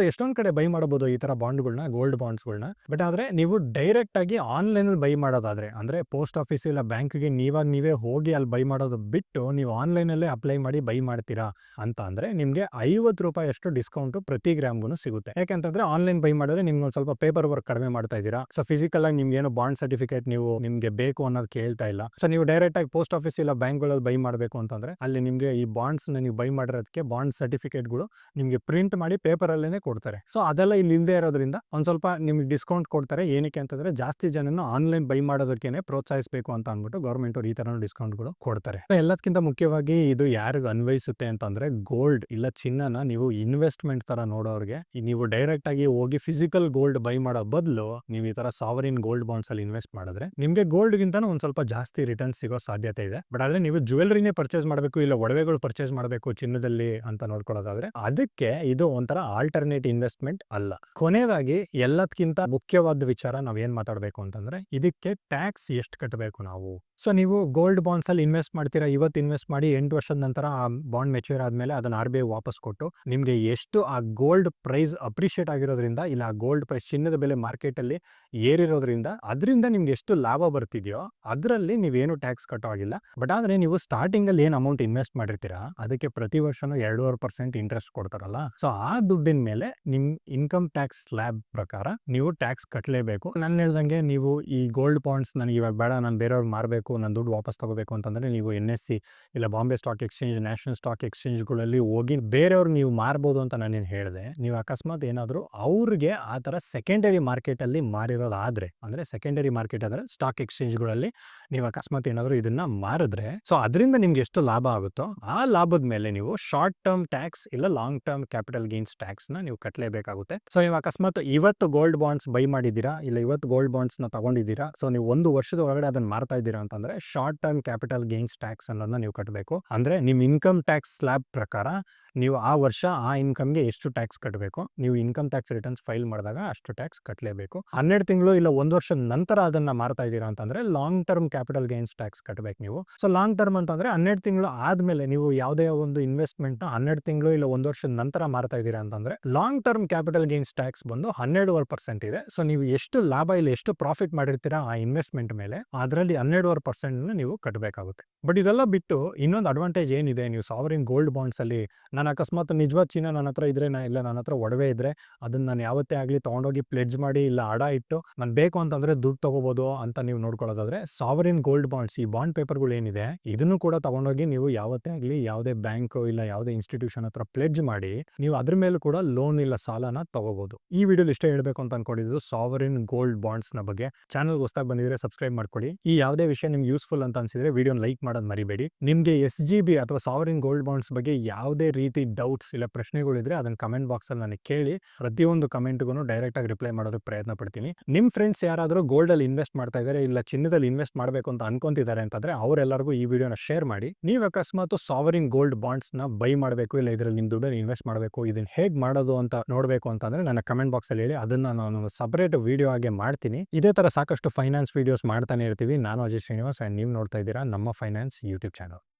ಎಷ್ಟೊಂದು ಕಡೆ ಬೈ ಮಾಡಬಹುದು ಈ ತರ ಬಾಂಡ್ಗಳನ್ನ ಗೋಲ್ಡ್ ಬಾಂಡ್ಸ್ಗಳನ್ನ ಬಟ್ ಆದ್ರೆ ನೀವು ಡೈರೆಕ್ಟ್ ಆಗಿ ಆನ್ಲೈನ್ ಅಲ್ಲಿ ಬೈ ಮಾಡೋದಾದ್ರೆ, ಅಂದ್ರೆ ಪೋಸ್ಟ್ ಆಫೀಸ್ ಇಲ್ಲ ಬ್ಯಾಂಕ್ಗೆ ನೀವಾಗ ನೀವೇ ಹೋಗಿ ಅಲ್ಲಿ ಬೈ ಮಾಡೋದು ಬಿಟ್ಟು ನೀವು ಆನ್ಲೈನ್ ಅಲ್ಲೇ ಅಪ್ಲೈ ಮಾಡಿ ಬೈ ಮಾಡ್ತೀರಾ ಅಂತ ಅಂದ್ರೆ ನಿಮ್ಗೆ ಐವತ್ತು ರೂಪಾಯಿ ಅಷ್ಟು ಡಿಸ್ಕೌಂಟ್ ಪ್ರತಿ ಗ್ರಾಮ್ಗೂ ಸಿಗುತ್ತೆ. ಯಾಕಂತಂದ್ರೆ ಆನ್ಲೈನ್ ಬೈ ಮಾಡಿದ್ರೆ ನಿಮ್ಗೆ ಒಂದ್ ಸ್ವಲ್ಪ ಪೇಪರ್ ವರ್ಕ್ ಕಡಿಮೆ ಮಾಡ್ತಾ ಇದ್ದೀರಾ. ಸೊ, ಫಿಸಿಕಲ್ ಆಗಿ ನಿಮ್ಗೆ ಏನೋ ಬಾಂಡ್ ಸರ್ಟಿಫಿಕೇಟ್ ನೀವು ನಿಮ್ಗೆ ಬೇಕು ಅನ್ನೋದು ಕೇಳ್ತಾ ಇಲ್ಲ. ಸೊ, ನೀವು ಡೈರೆಕ್ಟ್ ಆಗಿ ಪೋಸ್ಟ್ ಆಫೀಸ್ ಇಲ್ಲ ಬ್ಯಾಂಕ್ಗಳಲ್ಲಿ ಬೈ ಮಾಡಬೇಕು ಅಂತಂದ್ರೆ ಅಲ್ಲಿ ನಿಮ್ಗೆ ಈ ಬಾಂಡ್ಸ್ ನೀವು ಬೈ ಮಾಡಿರೋದಕ್ಕೆ ಬಾಂಡ್ ಸರ್ಟಿಫಿಕೇಟ್ಗಳು ನಿಮಗೆ ಪ್ರಿಂಟ್ ಮಾಡಿ ಪೇಪರಲ್ಲೇ ಕೊಡ್ತಾರೆ. ಸೊ ಅದೆಲ್ಲ ಇಲ್ಲಿ ಇಲ್ಲದೆ ಇರೋದ್ರಿಂದ ಒಂದು ಸ್ವಲ್ಪ ನಿಮ್ಗೆ ಡಿಸ್ಕೌಂಟ್ ಕೊಡ್ತಾರೆ. ಏನಕ್ಕೆ ಅಂತಂದರೆ ಜಾಸ್ತಿ ಜನನ ಆನ್ಲೈನ್ ಬೈ ಮಾಡೋದಕ್ಕೇನೆ ಪ್ರೋತ್ಸಾಹಿಸಬೇಕು ಅಂತ ಅಂದ್ಬಿಟ್ಟು ಗೌರ್ಮೆಂಟ್ ಅವರು ಈ ಥರ ಡಿಸ್ಕೌಂಟ್ಗಳು ಕೊಡ್ತಾರೆ. ಎಲ್ಲದಕ್ಕಿಂತ ಮುಖ್ಯವಾಗಿ ಇದು ಯಾರಿಗೂ ಅನ್ವಯಿಸುತ್ತೆ ಅಂತಂದರೆ ಗೋಲ್ಡ್ ಇಲ್ಲ ಚಿನ್ನನ ನೀವು ಇನ್ವೆಸ್ಟ್ಮೆಂಟ್ ಥರ ನೋಡೋರಿಗೆ ನೀವು ಡೈರೆಕ್ಟ್ ಆಗಿ ಹೋಗಿ ಫಿಸಿಕಲ್ ಗೋಲ್ಡ್ ಬೈ ಮಾಡೋ ಬದಲು ನೀವು ಈ ತರ ಸಾವರಿನ್ ಗೋಲ್ಡ್ ಬಾಂಡ್ಸ್ ಅಲ್ಲಿ ಇನ್ವೆಸ್ಟ್ ಮಾಡಿದ್ರೆ ನಿಮಗೆ ಗೋಲ್ಡ್ ಗಿಂತ ಒಂದ್ ಸ್ವಲ್ಪ ಜಾಸ್ತಿ ರಿಟರ್ನ್ ಸಿಗೋ ಸಾಧ್ಯತೆ ಇದೆ. ಬಟ್ ಆದ್ರೆ ನೀವು ಜುವೆಲ್ರಿನೇ ಪರ್ಚೇಸ್ ಮಾಡಬೇಕು, ಇಲ್ಲ ಒಡವೆಗಳು ಪರ್ಚೇಸ್ ಮಾಡಬೇಕು ಚಿನ್ನದಲ್ಲಿ ಅಂತ ನೋಡ್ಕೊಳ್ಳೋದಾದ್ರೆ, ಅದಕ್ಕೆ ಇದು ಒಂಥರ ಆಲ್ಟರ್ನೇಟ್ ಇನ್ವೆಸ್ಟ್ಮೆಂಟ್ ಅಲ್ಲ. ಕೊನೆಯದಾಗಿ ಎಲ್ಲದಕ್ಕಿಂತ ಮುಖ್ಯವಾದ ವಿಚಾರ ನಾವ್ ಏನ್ ಮಾತಾಡ್ಬೇಕು ಅಂತಂದ್ರೆ, ಇದಕ್ಕೆ ಟ್ಯಾಕ್ಸ್ ಎಷ್ಟು ಕಟ್ಟಬೇಕು ನಾವು? ಸೊ, ನೀವು ಗೋಲ್ಡ್ ಬಾಂಡ್ಸ್ ಅಲ್ಲಿ ಇನ್ವೆಸ್ಟ್ ಮಾಡ್ತೀರಾ? ಇವತ್ತು ಇನ್ವೆಸ್ಟ್ ಮಾಡಿ ಎಂಟು ವರ್ಷದ ನಂತರ ಆ ಬಾಂಡ್ ಮೆಚ್ಯೂರ್ ಆದಮೇಲೆ ಅದನ್ನ ಆರ್ ಬಿ ಐ ವಾಪಸ್ ಕೊಟ್ಟು ನಿಮಗೆ ಎಷ್ಟು ಆ ಗೋಲ್ಡ್ ಪ್ರೈಸ್ ಅಪ್ರಿಷಿಯೇಟ್ ಆಗಿರೋದ್ರಿಂದ ಇಲ್ಲ ಆ ಗೋಲ್ಡ್ ಪ್ರೈಸ್ ಚಿನ್ನದ ಬೆಲೆ ಮಾರ್ಕೆಟ್ ಅಲ್ಲಿ ಏರಿರೋದ್ರಿಂದ ಅದರಿಂದ ನಿಮ್ಗೆ ಎಷ್ಟು ಲಾಭ ಬರ್ತಿದೆಯೋ ಅದರಲ್ಲಿ ನೀವೇನು ಟ್ಯಾಕ್ಸ್ ಕಟ್ಟೋ ಆಗಿಲ್ಲ ಬಟ್ ಆದ್ರೆ ನೀವು ಸ್ಟಾರ್ಟಿಂಗ್ ಅಲ್ಲಿ ಏನ್ ಅಮೌಂಟ್ ಇನ್ವೆಸ್ಟ್ ಮಾಡಿರ್ತೀರಾ? ಅದಕ್ಕೆ ಪ್ರತಿ ವರ್ಷನೂ ಎರಡೂವರೆ ಪರ್ಸೆಂಟ್ ಇಂಟ್ರೆಸ್ಟ್ ಕೊಡ್ತಾರಲ್ಲ? ಸೊ, ಆ ದುಡ್ಡಿನ ಮೇಲೆ ನಿಮ್ಮ ಇನ್ಕಮ್ ಟ್ಯಾಕ್ಸ್ ಸ್ಲ್ಯಾಬ್ ಪ್ರಕಾರ ನೀವು ಟ್ಯಾಕ್ಸ್ ಕಟ್ಟಲೇಬೇಕು ನಾನು ಹೇಳ್ದಂಗೆ ನೀವು ಈ ಗೋಲ್ಡ್ ಬಾಂಡ್ಸ್ ನನಗೆ ಇವಾಗ ಬೇಡ, ನಾನು ಬೇರೆಯವ್ರು ಮಾರಬೇಕು ನನ್ನ ದುಡ್ಡು ವಾಪಸ್ ತಗೋಬೇಕು ಅಂತಂದರೆ ನೀವು ಎನ್ ಎಸ್ ಸಿ ಇಲ್ಲ Bombay stock exchange, national stock ಎಕ್ಸ್ಚೇಂಜ್ಗಳಲ್ಲಿ ಹೋಗಿ ಬೇರೆಯವ್ರು ನೀವು ಮಾರ್ಬೋದು ಅಂತ ನಾನೇನು ಹೇಳಿದೆ, ನೀವು ಅಕಸ್ಮಾತ್ ಏನಾದರೂ ಅವ್ರಿಗೆ ಆ ಥರ ಸೆಕೆಂಡರಿ ಮಾರ್ಕೆಟಲ್ಲಿ ಮಾರಿರೋದಾದರೆ, ಅಂದರೆ ಸೆಕೆಂಡರಿ ಮಾರ್ಕೆಟ್ ಅಂದರೆ ಸ್ಟಾಕ್ ಎಕ್ಸ್ಚೇಂಜ್ಗಳಲ್ಲಿ ನೀವು ಅಕಸ್ಮಾತ್ ಏನಾದರೂ ಇದನ್ನು ಮಾರಿದ್ರೆ, ಸೊ ಅದರಿಂದ ನಿಮ್ಗೆ ಎಷ್ಟು ಲಾಭ ಆಗುತ್ತೋ ಆ ಲಾಭದ ಮೇಲೆ ನೀವು ಶಾರ್ಟ್ ಟರ್ಮ್ ಟ್ಯಾಕ್ಸ್ ಇಲ್ಲ ಲಾಂಗ್ ಟರ್ಮ್ ಕ್ಯಾಪಿಟಲ್ ಗೇನ್ಸ್ ಟ್ಯಾಕ್ಸ್ನ ನೀವು ಕಟ್ಟಲೇಬೇಕಾಗುತ್ತೆ ಸೊ ನೀವು ಅಕಸ್ಮಾತ್ ಇವತ್ತು ಗೋಲ್ಡ್ ಬಾಂಡ್ಸ್ ಬೈ ಮಾಡಿದ್ದೀರಾ, ಇಲ್ಲ ಇವತ್ತು ಗೋಲ್ಡ್ ಬಾಂಡ್ಸ್ನ ತಗೊಂಡಿದ್ದೀರಾ, ಸೊ ನೀವು ಒಂದು ವರ್ಷದ ಒಳಗಡೆ ಅದನ್ನ ಮಾರ್ತಾ ಇದ್ದೀರಾ ಅಂತಂದ್ರೆ short term capital gains tax ಅನ್ನೋದನ್ನ ನೀವು ಕಟ್ಟಬೇಕು ಅಂದ್ರೆ ನಿಮ್ ಇನ್ಕಮ್ ಟ್ಯಾಕ್ಸ್ ಸ್ಲ್ಯಾಬ್ ಪ್ರಕಾರ ನೀವು ಆ ವರ್ಷ ಆ ಇನ್ಕಮ್ಗೆ ಎಷ್ಟು ಟ್ಯಾಕ್ಸ್ ಕಟ್ಟಬೇಕು ನೀವು ಇನ್ಕಮ್ ಟ್ಯಾಕ್ಸ್ ರಿಟರ್ನ್ಸ್ ಫೈಲ್ ಮಾಡಿದಾಗ ಅಷ್ಟು ಟ್ಯಾಕ್ಸ್ ಕಟ್ಟಲೇಬೇಕು ಹನ್ನೆರಡು ತಿಂಗಳು ಇಲ್ಲ ಒಂದು ವರ್ಷದ ನಂತರ ಅದನ್ನ ಮಾರ್ತಾ ಇದ್ದೀರಾ ಅಂತಂದ್ರೆ long term capital gains tax ಕಟ್ಟಬೇಕು ನೀವು. ಸೊ ಲಾಂಗ್ ಟರ್ಮ್ ಅಂತಂದ್ರೆ ಹನ್ನೆರಡು ತಿಂಗಳು ಆದ್ಮೇಲೆ ನೀವು ಯಾವುದೇ ಒಂದು ಇನ್ವೆಸ್ಟ್ಮೆಂಟ್ನ ಹನ್ನೆರಡು ತಿಂಗಳು ಇಲ್ಲ ಒಂದು ವರ್ಷದ ನಂತರ ಮಾರ್ತಾ ಇದ್ದೀರಾ ಅಂತಂದ್ರೆ long term capital gains tax ಬಂದು ಹನ್ನೆರಡುವರೆ ಪರ್ಸೆಂಟ್ ಇದೆ. ಸೊ ನೀವು ಎಷ್ಟು ಲಾಭ ಇಲ್ಲ ಎಷ್ಟು ಪ್ರಾಫಿಟ್ ಮಾಡಿರ್ತೀರಾ ಆ ಇನ್ವೆಸ್ಟ್ಮೆಂಟ್ ಮೇಲೆ, ಅದರಲ್ಲಿ ಹನ್ನೆರಡುವರೆ ಪರ್ಸೆಂಟ್ ನೀವು ಕಟ್ಟಬೇಕಾಗುತ್ತೆ ಬಟ್ ಇದೆಲ್ಲ ಬಿಟ್ಟು ಇನ್ನೊಂದು ಅಡ್ವಾಂಟೇಜ್ ಏನಿದೆ, ನೀವು ಸಾವರಿನ್ ಗೋಲ್ಡ್ ಬಾಂಡ್ಸ್ ಅಲ್ಲಿ ನಾನು ಅಕಸ್ಮಾತ್ ನಿಜವಾದ ಚಿನ್ನ ನನ್ನ ಹತ್ರ ಇದ್ರೆ ನಾ, ಇಲ್ಲ ನನ್ನ ಹತ್ರ ಒಡವೆ ಇದ್ರೆ ಅದನ್ನ ನಾನು ಯಾವತ್ತೇ ಆಗಲಿ ತೊಗೊಂಡೋಗಿ ಪ್ಲೆಡ್ಜ್ ಮಾಡಿ, ಇಲ್ಲ ಅಡ ಇಟ್ಟು ನಾನು ಬೇಕು ಅಂತಂದ್ರೆ ದುಡ್ಡು ತಗೋಬೋದು ಅಂತ ನೀವು ನೋಡ್ಕೊಳ್ಳೋದಾದ್ರೆ ಸಾವರಿನ್ ಗೋಲ್ಡ್ ಬಾಂಡ್ಸ್ ಈ ಬಾಂಡ್ ಪೇಪರ್ಗಳು ಏನಿದೆ, ಇದನ್ನು ಕೂಡ ತಗೊಂಡೋಗಿ ನೀವು ಯಾವತ್ತೇ ಆಗಲಿ ಯಾವುದೇ ಬ್ಯಾಂಕ್ ಇಲ್ಲ ಯಾವುದೇ ಇನ್ಸ್ಟಿಟ್ಯೂಷನ್ ಹತ್ರ ಪ್ಲೆಡ್ಜ್ ಮಾಡಿ, ನೀವು ಅದ್ರ ಮೇಲೂ ಕೂಡ ಲೋನ್ ಇಲ್ಲ ಸಾಲನ ತಗೋಬಹುದು ಈ ವಿಡಿಯೋಲಿ ಇಷ್ಟೇ ಹೇಳಬೇಕು ಅಂತ ಅನ್ಕೊಂಡಿದ್ದು ಸಾವರಿನ್ ಗೋಲ್ಡ್ ಬಾಂಡ್ಸ್ನ ಬಗ್ಗೆ. ಚಾನಲ್ ಹೊಸದಾಗಿ ಬಂದಿದ್ರೆ ಸಬ್ಸ್ಕ್ರೈಬ್ ಮಾಡ್ಕೊಳ್ಳಿ. ಈ ಯಾವುದೇ ವಿಷಯ ನಿಮ್ಗೆ ಯೂಸ್ಫುಲ್ ಅಂತ ಅನ್ಸಿದ್ರೆ ವಿಡಿಯೋ ಲೈಕ್ ಮಾಡೋದು ಮರಿಬೇಡಿ. ನಿಮಗೆ ಎಸ್ ಜಿ ಬಿ ಅಥವಾ ಸಾವರಿನ್ ಗೋಲ್ಡ್ ಬಾಂಡ್ಸ್ ಬಗ್ಗೆ ಯಾವುದೇ ರೀತಿ ಡೌಟ್ಸ್ ಇಲ್ಲ ಪ್ರಶ್ನೆಗಳಿದ್ರೆ ಅದನ್ನ ಕಮೆಂಟ್ ಬಾಕ್ಸ್ ಅಲ್ಲಿ ನನಗೆ ಕೇಳಿ ಪ್ರತಿಯೊಂದು ಕಮೆಂಟ್ಗೂ ಡೈರೆಕ್ಟ್ ಆಗಿ ರಿಪ್ಲೈ ಮಾಡೋದಕ್ಕೆ ಪ್ರಯತ್ನ ಪಡ್ತೀನಿ. ನಿಮ್ ಫ್ರೆಂಡ್ಸ್ ಯಾರಾದರೂ ಗೋಲ್ಡ್ ಅಲ್ಲಿ ಇನ್ವೆಸ್ಟ್ ಮಾಡ್ತಾ ಇದ್ದಾರೆ ಇಲ್ಲ ಚಿನ್ನದಲ್ಲಿ ಇನ್ವೆಸ್ಟ್ ಮಾಡಬೇಕು ಅಂತ ಅನ್ಕೊಂತಿದ್ದಾರೆ ಅಂತಂದ್ರೆ ಅವರೆಲ್ಲರಿಗೂ ಈ ವಿಡಿಯೋನ ಶೇರ್ ಮಾಡಿ. ನೀವು ಅಕಸ್ಮಾತ್ ಸಾವರಿನ್ ಗೋಲ್ಡ್ ಬಾಂಡ್ಸ್ನ ಬೈ ಮಾಡಬೇಕು, ಇಲ್ಲ ಇದರಲ್ಲಿ ನಿಮ್ಮ ದುಡ್ಡನ್ನು ಇನ್ವೆಸ್ಟ್ ಮಾಡಬೇಕು, ಇದನ್ನ ಹೇಗೆ ಮಾಡೋದು ಅಂತ ನೋಡಬೇಕು ಅಂತಂದ್ರೆ ನನ್ನ ಕಮೆಂಟ್ ಬಾಕ್ಸ್ ಅಲ್ಲಿ ಹೇಳಿ ಅದನ್ನ ನಾನು ಸಪರೇಟ್ ವಿಡಿಯೋ ಆಗಿ ಮಾಡ್ತೀನಿ. ಇದೇ ತರ ಸಾಕಷ್ಟು ಫೈನಾನ್ಸ್ ವಿಡಿಯೋಸ್ ಮಾಡ್ತಾನೆ ಇರ್ತೀವಿ. ನಾನು ಅಜಯ್ ಶ್ರೀನಿವಾಸ್ ಅಂಡ್ ನೀವು ನೋಡ್ತಾ ಇದ್ದೀರಾ ನಮ್ಮ ಫೈನಾನ್ಸ್ ಯೂಟ್ಯೂಬ್ ಚಾನಲ್